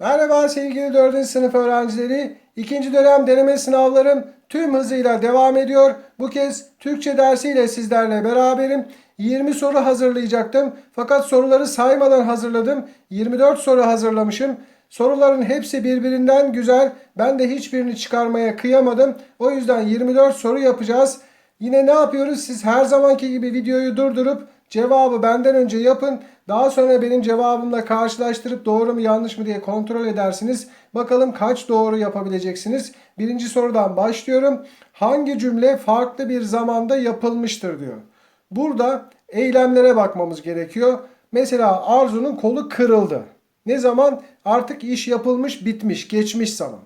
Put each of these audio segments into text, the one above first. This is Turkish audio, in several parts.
Merhaba sevgili 4. sınıf öğrencileri. İkinci dönem deneme sınavlarım tüm hızıyla devam ediyor. Bu kez Türkçe dersiyle sizlerle beraberim. 20 soru hazırlayacaktım. Fakat soruları saymadan hazırladım. 24 soru hazırlamışım. Soruların hepsi birbirinden güzel. Ben de hiçbirini çıkarmaya kıyamadım. O yüzden 24 soru yapacağız. Yine ne yapıyoruz? Siz her zamanki gibi videoyu durdurup cevabı benden önce yapın. Daha sonra benim cevabımla karşılaştırıp doğru mu yanlış mı diye kontrol edersiniz. Bakalım kaç doğru yapabileceksiniz. Birinci sorudan başlıyorum. Hangi cümle farklı bir zamanda yapılmıştır diyor. Burada eylemlere bakmamız gerekiyor. Mesela Arzu'nun kolu kırıldı. Ne zaman? Artık iş yapılmış, bitmiş, geçmiş zaman.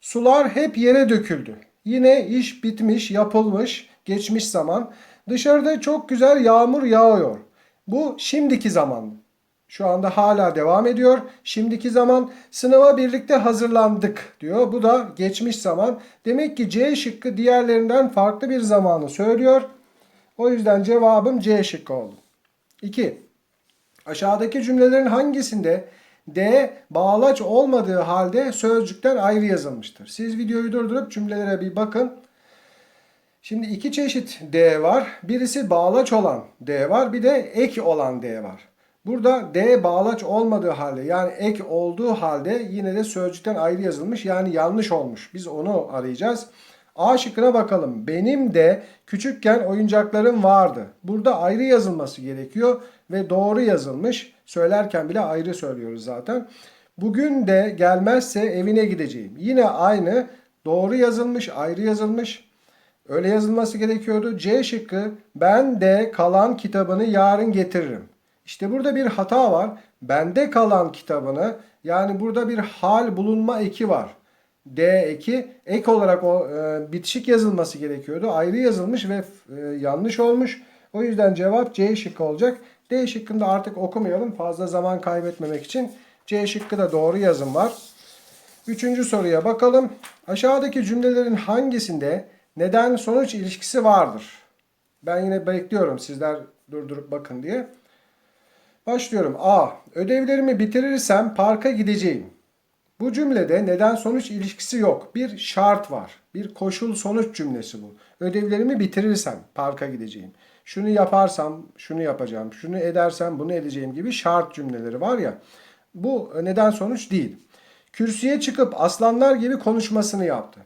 Sular hep yere döküldü. Yine iş bitmiş, yapılmış, geçmiş zaman. Dışarıda çok güzel yağmur yağıyor. Bu şimdiki zaman. Şu anda hala devam ediyor. Şimdiki zaman sınava birlikte hazırlandık diyor. Bu da geçmiş zaman. Demek ki C şıkkı diğerlerinden farklı bir zamanı söylüyor. O yüzden cevabım C şıkkı oldu. 2. Aşağıdaki cümlelerin hangisinde D bağlaç olmadığı halde sözcükten ayrı yazılmıştır? Siz videoyu durdurup cümlelere bir bakın. Şimdi iki çeşit D var. Birisi bağlaç olan D var. Bir de ek olan D var. Burada D bağlaç olmadığı halde yani ek olduğu halde yine de sözcükten ayrı yazılmış. Yani yanlış olmuş. Biz onu arayacağız. A şıkkına bakalım. Benim de küçükken oyuncaklarım vardı. Burada ayrı yazılması gerekiyor ve doğru yazılmış. Söylerken bile ayrı söylüyoruz zaten. Bugün de gelmezse evine gideceğim. Yine aynı doğru yazılmış, ayrı yazılmış. Öyle yazılması gerekiyordu. C şıkkı ben de kalan kitabını yarın getiririm. İşte burada bir hata var. Bende kalan kitabını yani burada bir hal bulunma eki var. D eki ek olarak o e, bitişik yazılması gerekiyordu. Ayrı yazılmış ve e, yanlış olmuş. O yüzden cevap C şıkkı olacak. D şıkkında artık okumayalım fazla zaman kaybetmemek için. C şıkkı da doğru yazım var. Üçüncü soruya bakalım. Aşağıdaki cümlelerin hangisinde neden sonuç ilişkisi vardır? Ben yine bekliyorum sizler durdurup bakın diye. Başlıyorum. A. Ödevlerimi bitirirsem parka gideceğim. Bu cümlede neden sonuç ilişkisi yok. Bir şart var. Bir koşul sonuç cümlesi bu. Ödevlerimi bitirirsem parka gideceğim. Şunu yaparsam şunu yapacağım. Şunu edersem bunu edeceğim gibi şart cümleleri var ya. Bu neden sonuç değil. Kürsüye çıkıp aslanlar gibi konuşmasını yaptı.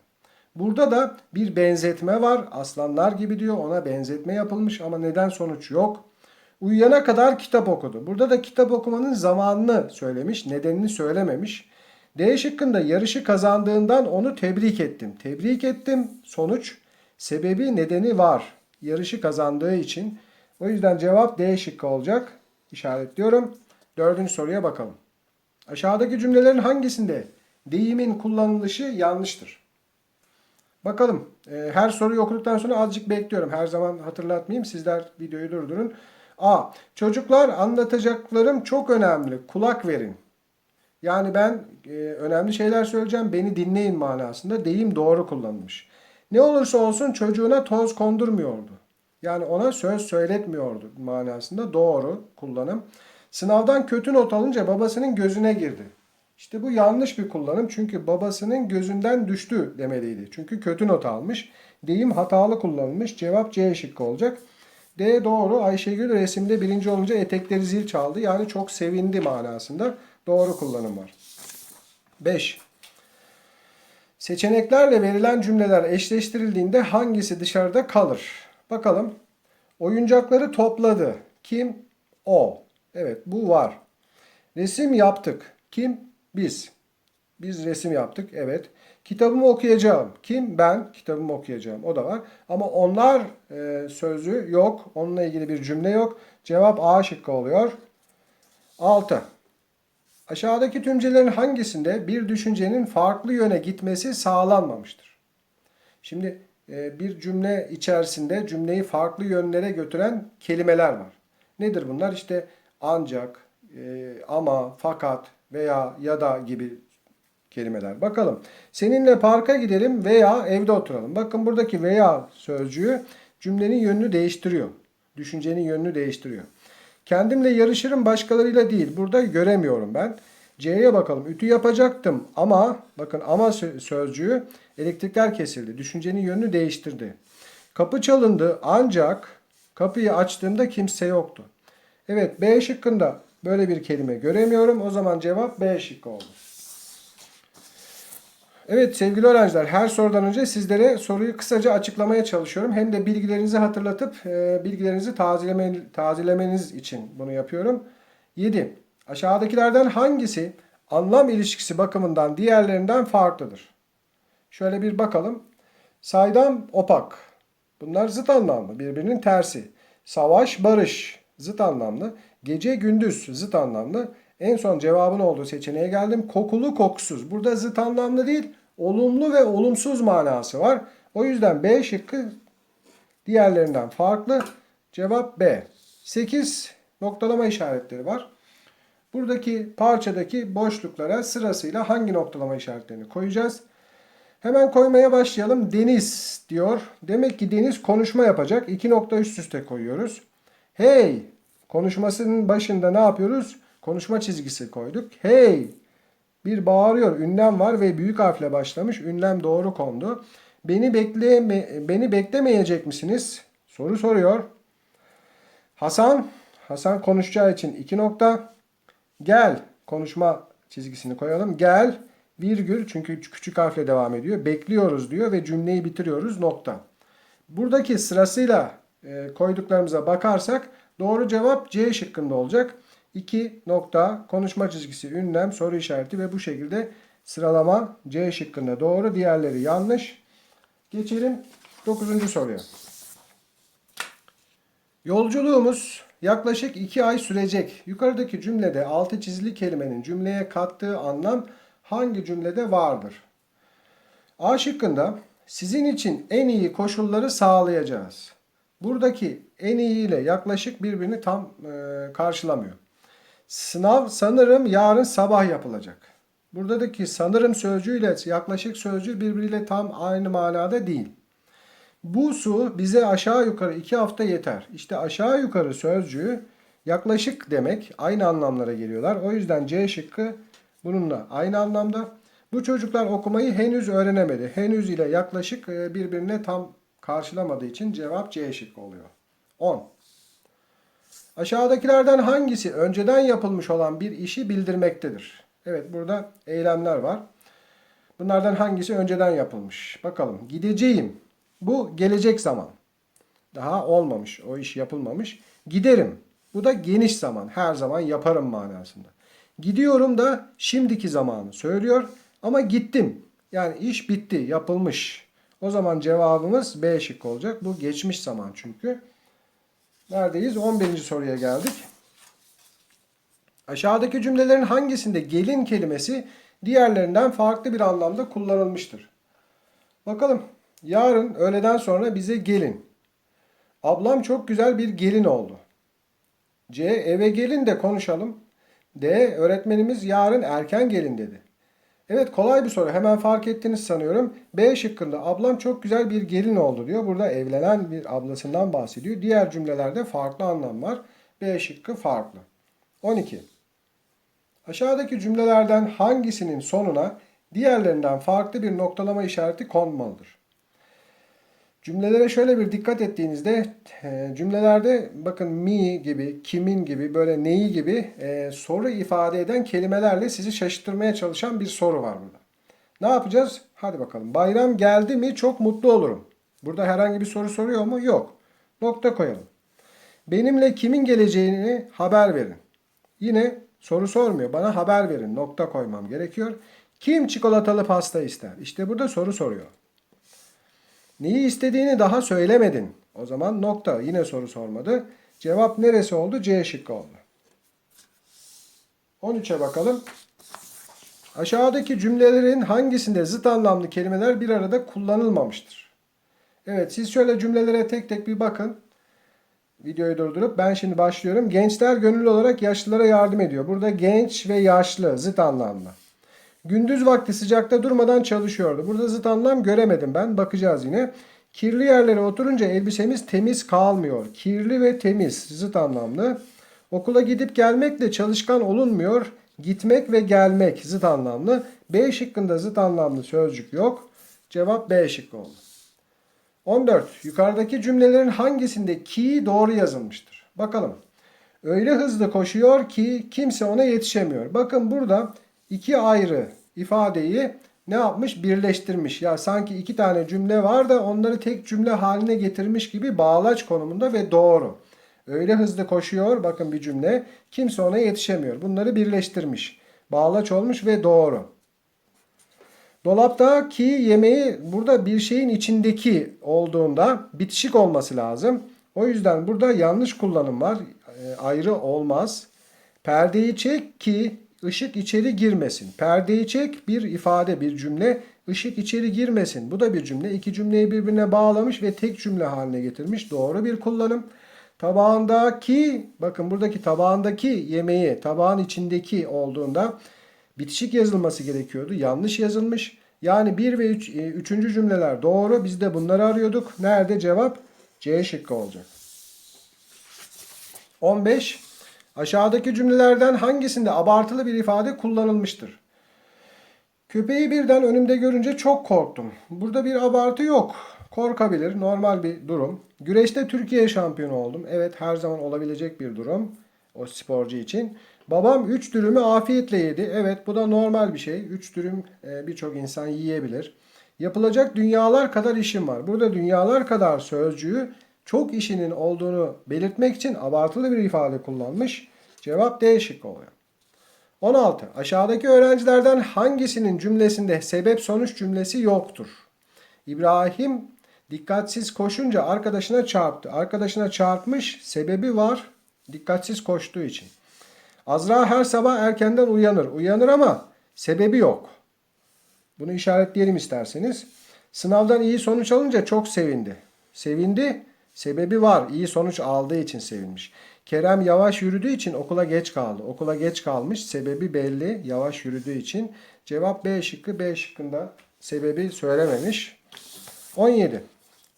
Burada da bir benzetme var. Aslanlar gibi diyor. Ona benzetme yapılmış ama neden sonuç yok. Uyuyana kadar kitap okudu. Burada da kitap okumanın zamanını söylemiş, nedenini söylememiş. D şıkkında yarışı kazandığından onu tebrik ettim. Tebrik ettim sonuç. Sebebi nedeni var. Yarışı kazandığı için. O yüzden cevap D şıkkı olacak. İşaretliyorum. Dördüncü soruya bakalım. Aşağıdaki cümlelerin hangisinde deyimin kullanılışı yanlıştır? Bakalım. Ee, Her soruyu okuduktan sonra azıcık bekliyorum. Her zaman hatırlatmayayım. Sizler videoyu durdurun. A. Çocuklar anlatacaklarım çok önemli. Kulak verin. Yani ben e, önemli şeyler söyleyeceğim. Beni dinleyin manasında. Deyim doğru kullanılmış. Ne olursa olsun çocuğuna toz kondurmuyordu. Yani ona söz söyletmiyordu manasında doğru kullanım. Sınavdan kötü not alınca babasının gözüne girdi. İşte bu yanlış bir kullanım çünkü babasının gözünden düştü demeliydi. Çünkü kötü not almış. Deyim hatalı kullanılmış. Cevap C şıkkı olacak. D doğru. Ayşegül resimde birinci olunca etekleri zil çaldı. Yani çok sevindi manasında. Doğru kullanım var. 5. Seçeneklerle verilen cümleler eşleştirildiğinde hangisi dışarıda kalır? Bakalım. Oyuncakları topladı. Kim? O. Evet bu var. Resim yaptık. Kim? Biz. Biz resim yaptık. Evet. Kitabımı okuyacağım. Kim? Ben kitabımı okuyacağım. O da var. Ama onlar e, sözü yok. Onunla ilgili bir cümle yok. Cevap A şıkkı oluyor. 6. Aşağıdaki tümcelerin hangisinde bir düşüncenin farklı yöne gitmesi sağlanmamıştır? Şimdi e, bir cümle içerisinde cümleyi farklı yönlere götüren kelimeler var. Nedir bunlar? İşte ancak, e, ama, fakat veya ya da gibi kelimeler. Bakalım. Seninle parka gidelim veya evde oturalım. Bakın buradaki veya sözcüğü cümlenin yönünü değiştiriyor. Düşüncenin yönünü değiştiriyor. Kendimle yarışırım başkalarıyla değil. Burada göremiyorum ben. C'ye bakalım. Ütü yapacaktım ama bakın ama sö- sözcüğü elektrikler kesildi. Düşüncenin yönünü değiştirdi. Kapı çalındı ancak kapıyı açtığımda kimse yoktu. Evet B şıkkında böyle bir kelime göremiyorum. O zaman cevap B şıkkı oldu. Evet sevgili öğrenciler her sorudan önce sizlere soruyu kısaca açıklamaya çalışıyorum. Hem de bilgilerinizi hatırlatıp e, bilgilerinizi tazeleme, tazelemeniz için bunu yapıyorum. 7. Aşağıdakilerden hangisi anlam ilişkisi bakımından diğerlerinden farklıdır? Şöyle bir bakalım. Saydam, opak. Bunlar zıt anlamlı, birbirinin tersi. Savaş, barış, zıt anlamlı. Gece, gündüz, zıt anlamlı. En son cevabın olduğu seçeneğe geldim. Kokulu, kokusuz. Burada zıt anlamlı değil, olumlu ve olumsuz manası var. O yüzden B şıkkı diğerlerinden farklı. Cevap B. 8 noktalama işaretleri var. Buradaki parçadaki boşluklara sırasıyla hangi noktalama işaretlerini koyacağız? Hemen koymaya başlayalım. Deniz diyor. Demek ki Deniz konuşma yapacak. İki nokta üst üste koyuyoruz. Hey! Konuşmasının başında ne yapıyoruz? Konuşma çizgisi koyduk. Hey! Bir bağırıyor. Ünlem var ve büyük harfle başlamış. Ünlem doğru kondu. Beni bekleme beni beklemeyecek misiniz? Soru soruyor. Hasan, Hasan konuşacağı için iki nokta. Gel konuşma çizgisini koyalım. Gel virgül çünkü küçük harfle devam ediyor. Bekliyoruz diyor ve cümleyi bitiriyoruz nokta. Buradaki sırasıyla e, koyduklarımıza bakarsak doğru cevap C şıkkında olacak. 2 nokta konuşma çizgisi ünlem soru işareti ve bu şekilde sıralama C şıkkında doğru diğerleri yanlış. Geçelim 9. soruya. Yolculuğumuz yaklaşık 2 ay sürecek. Yukarıdaki cümlede altı çizili kelimenin cümleye kattığı anlam hangi cümlede vardır? A şıkkında sizin için en iyi koşulları sağlayacağız. Buradaki en iyi ile yaklaşık birbirini tam e, karşılamıyor. Sınav sanırım yarın sabah yapılacak. Buradaki sanırım sözcüğüyle yaklaşık sözcüğü birbiriyle tam aynı manada değil. Bu su bize aşağı yukarı iki hafta yeter. İşte aşağı yukarı sözcüğü yaklaşık demek aynı anlamlara geliyorlar. O yüzden C şıkkı bununla aynı anlamda. Bu çocuklar okumayı henüz öğrenemedi. Henüz ile yaklaşık e, birbirine tam karşılamadığı için cevap C şıkkı oluyor. 10. Aşağıdakilerden hangisi önceden yapılmış olan bir işi bildirmektedir? Evet burada eylemler var. Bunlardan hangisi önceden yapılmış? Bakalım. Gideceğim. Bu gelecek zaman. Daha olmamış. O iş yapılmamış. Giderim. Bu da geniş zaman. Her zaman yaparım manasında. Gidiyorum da şimdiki zamanı söylüyor. Ama gittim. Yani iş bitti. Yapılmış. O zaman cevabımız B şıkkı olacak. Bu geçmiş zaman çünkü. Neredeyiz? 11. soruya geldik. Aşağıdaki cümlelerin hangisinde gelin kelimesi diğerlerinden farklı bir anlamda kullanılmıştır? Bakalım. Yarın öğleden sonra bize gelin. Ablam çok güzel bir gelin oldu. C. Eve gelin de konuşalım. D. Öğretmenimiz yarın erken gelin dedi. Evet kolay bir soru. Hemen fark ettiniz sanıyorum. B şıkkında ablam çok güzel bir gelin oldu diyor. Burada evlenen bir ablasından bahsediyor. Diğer cümlelerde farklı anlam var. B şıkkı farklı. 12. Aşağıdaki cümlelerden hangisinin sonuna diğerlerinden farklı bir noktalama işareti konmalıdır? Cümlelere şöyle bir dikkat ettiğinizde e, cümlelerde bakın mi gibi, kimin gibi, böyle neyi gibi e, soru ifade eden kelimelerle sizi şaşırtmaya çalışan bir soru var burada. Ne yapacağız? Hadi bakalım. Bayram geldi mi çok mutlu olurum. Burada herhangi bir soru soruyor mu? Yok. Nokta koyalım. Benimle kimin geleceğini haber verin. Yine soru sormuyor. Bana haber verin. Nokta koymam gerekiyor. Kim çikolatalı pasta ister? İşte burada soru soruyor. Neyi istediğini daha söylemedin. O zaman nokta. Yine soru sormadı. Cevap neresi oldu? C şıkkı oldu. 13'e bakalım. Aşağıdaki cümlelerin hangisinde zıt anlamlı kelimeler bir arada kullanılmamıştır? Evet siz şöyle cümlelere tek tek bir bakın. Videoyu durdurup ben şimdi başlıyorum. Gençler gönüllü olarak yaşlılara yardım ediyor. Burada genç ve yaşlı zıt anlamlı. Gündüz vakti sıcakta durmadan çalışıyordu. Burada zıt anlam göremedim ben. Bakacağız yine. Kirli yerlere oturunca elbisemiz temiz kalmıyor. Kirli ve temiz zıt anlamlı. Okula gidip gelmekle çalışkan olunmuyor. Gitmek ve gelmek zıt anlamlı. B şıkkında zıt anlamlı sözcük yok. Cevap B şıkkı oldu. 14. Yukarıdaki cümlelerin hangisinde ki doğru yazılmıştır? Bakalım. Öyle hızlı koşuyor ki kimse ona yetişemiyor. Bakın burada iki ayrı ifadeyi ne yapmış? Birleştirmiş. Ya sanki iki tane cümle var da onları tek cümle haline getirmiş gibi bağlaç konumunda ve doğru. Öyle hızlı koşuyor. Bakın bir cümle. Kimse ona yetişemiyor. Bunları birleştirmiş. Bağlaç olmuş ve doğru. Dolaptaki yemeği burada bir şeyin içindeki olduğunda bitişik olması lazım. O yüzden burada yanlış kullanım var. E, ayrı olmaz. Perdeyi çek ki ışık içeri girmesin. Perdeyi çek bir ifade, bir cümle. Işık içeri girmesin. Bu da bir cümle. İki cümleyi birbirine bağlamış ve tek cümle haline getirmiş. Doğru bir kullanım. Tabağındaki, bakın buradaki tabağındaki yemeği tabağın içindeki olduğunda bitişik yazılması gerekiyordu. Yanlış yazılmış. Yani 1 ve 3. Üç, 3. cümleler doğru. Biz de bunları arıyorduk. Nerede cevap? C şıkkı olacak. 15. Aşağıdaki cümlelerden hangisinde abartılı bir ifade kullanılmıştır? Köpeği birden önümde görünce çok korktum. Burada bir abartı yok. Korkabilir, normal bir durum. Güreşte Türkiye şampiyonu oldum. Evet, her zaman olabilecek bir durum o sporcu için. Babam 3 dürümü afiyetle yedi. Evet, bu da normal bir şey. 3 dürüm e, birçok insan yiyebilir. Yapılacak dünyalar kadar işim var. Burada dünyalar kadar sözcüğü çok işinin olduğunu belirtmek için abartılı bir ifade kullanmış. Cevap D şıkkı oluyor. 16. Aşağıdaki öğrencilerden hangisinin cümlesinde sebep sonuç cümlesi yoktur? İbrahim dikkatsiz koşunca arkadaşına çarptı. Arkadaşına çarpmış sebebi var. Dikkatsiz koştuğu için. Azra her sabah erkenden uyanır. Uyanır ama sebebi yok. Bunu işaretleyelim isterseniz. Sınavdan iyi sonuç alınca çok sevindi. Sevindi, sebebi var. İyi sonuç aldığı için sevinmiş. Kerem yavaş yürüdüğü için okula geç kaldı. Okula geç kalmış, sebebi belli. Yavaş yürüdüğü için. Cevap B şıkkı. B şıkkında sebebi söylememiş. 17.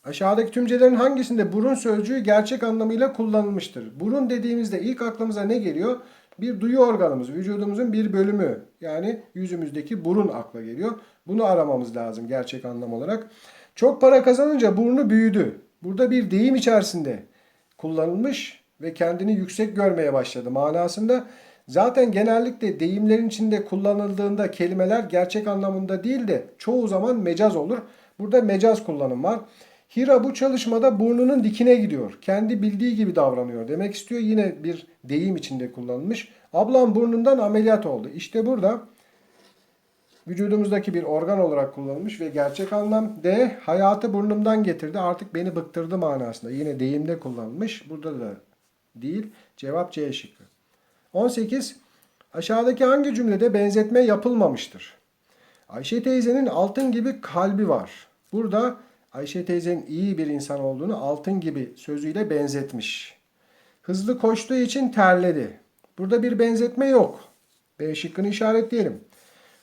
Aşağıdaki tümcelerin hangisinde burun sözcüğü gerçek anlamıyla kullanılmıştır? Burun dediğimizde ilk aklımıza ne geliyor? Bir duyu organımız, vücudumuzun bir bölümü. Yani yüzümüzdeki burun akla geliyor. Bunu aramamız lazım gerçek anlam olarak. Çok para kazanınca burnu büyüdü. Burada bir deyim içerisinde kullanılmış ve kendini yüksek görmeye başladı manasında. Zaten genellikle deyimlerin içinde kullanıldığında kelimeler gerçek anlamında değil de çoğu zaman mecaz olur. Burada mecaz kullanım var. Hira bu çalışmada burnunun dikine gidiyor. Kendi bildiği gibi davranıyor. Demek istiyor yine bir deyim içinde kullanılmış. Ablam burnundan ameliyat oldu. İşte burada vücudumuzdaki bir organ olarak kullanılmış ve gerçek anlam D hayatı burnumdan getirdi artık beni bıktırdı manasında. Yine deyimde kullanılmış. Burada da değil. Cevap C şıkkı. 18. Aşağıdaki hangi cümlede benzetme yapılmamıştır? Ayşe teyzenin altın gibi kalbi var. Burada Ayşe teyzenin iyi bir insan olduğunu altın gibi sözüyle benzetmiş. Hızlı koştuğu için terledi. Burada bir benzetme yok. B şıkkını işaretleyelim.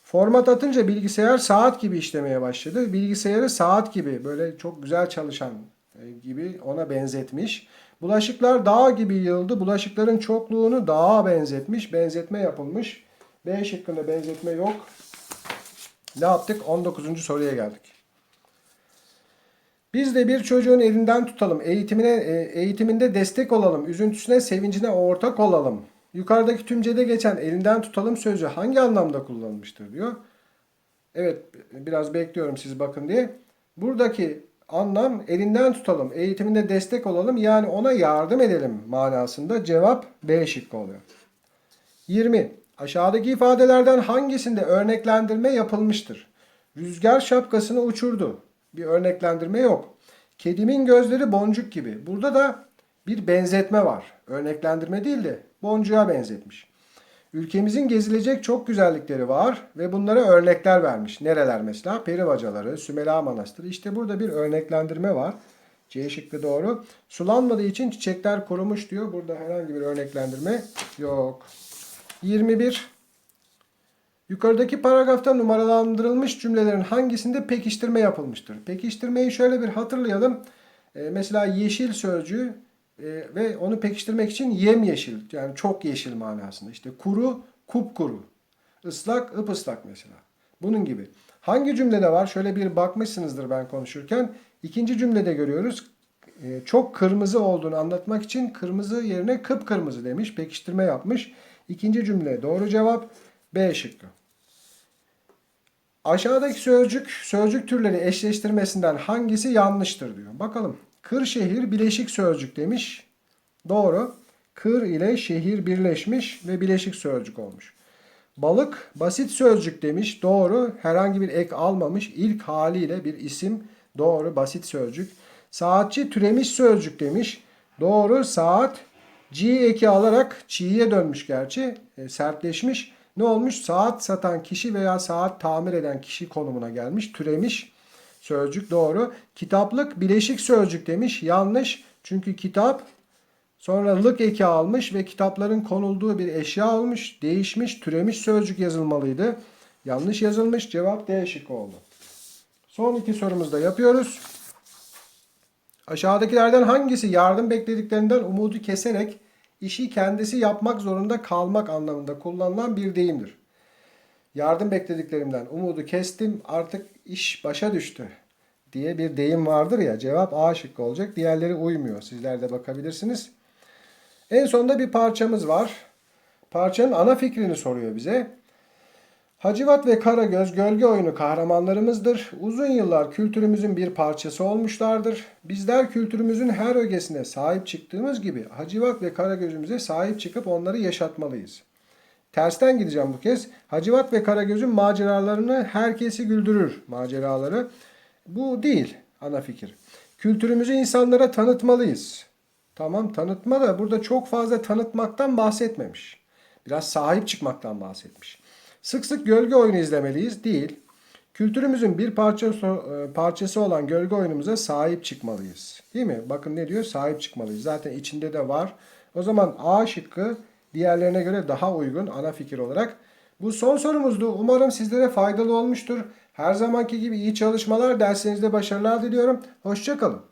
Format atınca bilgisayar saat gibi işlemeye başladı. Bilgisayarı saat gibi böyle çok güzel çalışan e, gibi ona benzetmiş. Bulaşıklar dağ gibi yığıldı. Bulaşıkların çokluğunu dağa benzetmiş. Benzetme yapılmış. B şıkkında benzetme yok. Ne yaptık? 19. soruya geldik. Biz de bir çocuğun elinden tutalım. Eğitimine, e, eğitiminde destek olalım. Üzüntüsüne, sevincine ortak olalım. Yukarıdaki tümcede geçen elinden tutalım sözü hangi anlamda kullanılmıştır diyor. Evet biraz bekliyorum siz bakın diye. Buradaki anlam elinden tutalım, eğitiminde destek olalım yani ona yardım edelim manasında cevap B şıkkı oluyor. 20. Aşağıdaki ifadelerden hangisinde örneklendirme yapılmıştır? Rüzgar şapkasını uçurdu. Bir örneklendirme yok. Kedimin gözleri boncuk gibi. Burada da bir benzetme var. Örneklendirme değil de boncuğa benzetmiş. Ülkemizin gezilecek çok güzellikleri var ve bunlara örnekler vermiş. Nereler mesela? Peri bacaları, Sümela Manastırı. İşte burada bir örneklendirme var. C şıkkı doğru. Sulanmadığı için çiçekler kurumuş diyor. Burada herhangi bir örneklendirme yok. 21. Yukarıdaki paragrafta numaralandırılmış cümlelerin hangisinde pekiştirme yapılmıştır? Pekiştirmeyi şöyle bir hatırlayalım. Ee, mesela yeşil sözcüğü e, ve onu pekiştirmek için yem yeşil yani çok yeşil manasında. İşte kuru kupkuru. Islak, ıpıslak mesela. Bunun gibi. Hangi cümlede var? Şöyle bir bakmışsınızdır ben konuşurken. İkinci cümlede görüyoruz. Ee, çok kırmızı olduğunu anlatmak için kırmızı yerine kıpkırmızı demiş. Pekiştirme yapmış. İkinci cümle doğru cevap B şıkkı. Aşağıdaki sözcük, sözcük türleri eşleştirmesinden hangisi yanlıştır diyor. Bakalım. Kırşehir bileşik sözcük demiş. Doğru. Kır ile şehir birleşmiş ve bileşik sözcük olmuş. Balık basit sözcük demiş. Doğru. Herhangi bir ek almamış. İlk haliyle bir isim. Doğru. Basit sözcük. Saatçi türemiş sözcük demiş. Doğru. Saat G eki alarak çiğye dönmüş gerçi. E, sertleşmiş. Ne olmuş? Saat satan kişi veya saat tamir eden kişi konumuna gelmiş. Türemiş sözcük doğru. Kitaplık bileşik sözcük demiş. Yanlış. Çünkü kitap sonra lık eki almış ve kitapların konulduğu bir eşya olmuş. Değişmiş, türemiş sözcük yazılmalıydı. Yanlış yazılmış. Cevap D şıkkı oldu. Son iki sorumuzda yapıyoruz. Aşağıdakilerden hangisi yardım beklediklerinden umudu keserek işi kendisi yapmak zorunda kalmak anlamında kullanılan bir deyimdir? Yardım beklediklerimden umudu kestim artık iş başa düştü diye bir deyim vardır ya cevap A şıkkı olacak. Diğerleri uymuyor. Sizler de bakabilirsiniz. En sonunda bir parçamız var. Parçanın ana fikrini soruyor bize. Hacivat ve Karagöz gölge oyunu kahramanlarımızdır. Uzun yıllar kültürümüzün bir parçası olmuşlardır. Bizler kültürümüzün her ögesine sahip çıktığımız gibi Hacivat ve Karagöz'ümüze sahip çıkıp onları yaşatmalıyız. Tersten gideceğim bu kez. Hacivat ve Karagöz'ün maceralarını herkesi güldürür maceraları. Bu değil ana fikir. Kültürümüzü insanlara tanıtmalıyız. Tamam tanıtma da burada çok fazla tanıtmaktan bahsetmemiş. Biraz sahip çıkmaktan bahsetmiş. Sık sık gölge oyunu izlemeliyiz. Değil. Kültürümüzün bir parçası, e, parçası olan gölge oyunumuza sahip çıkmalıyız. Değil mi? Bakın ne diyor? Sahip çıkmalıyız. Zaten içinde de var. O zaman A şıkkı diğerlerine göre daha uygun ana fikir olarak. Bu son sorumuzdu. Umarım sizlere faydalı olmuştur. Her zamanki gibi iyi çalışmalar, derslerinizde başarılar diliyorum. Hoşçakalın.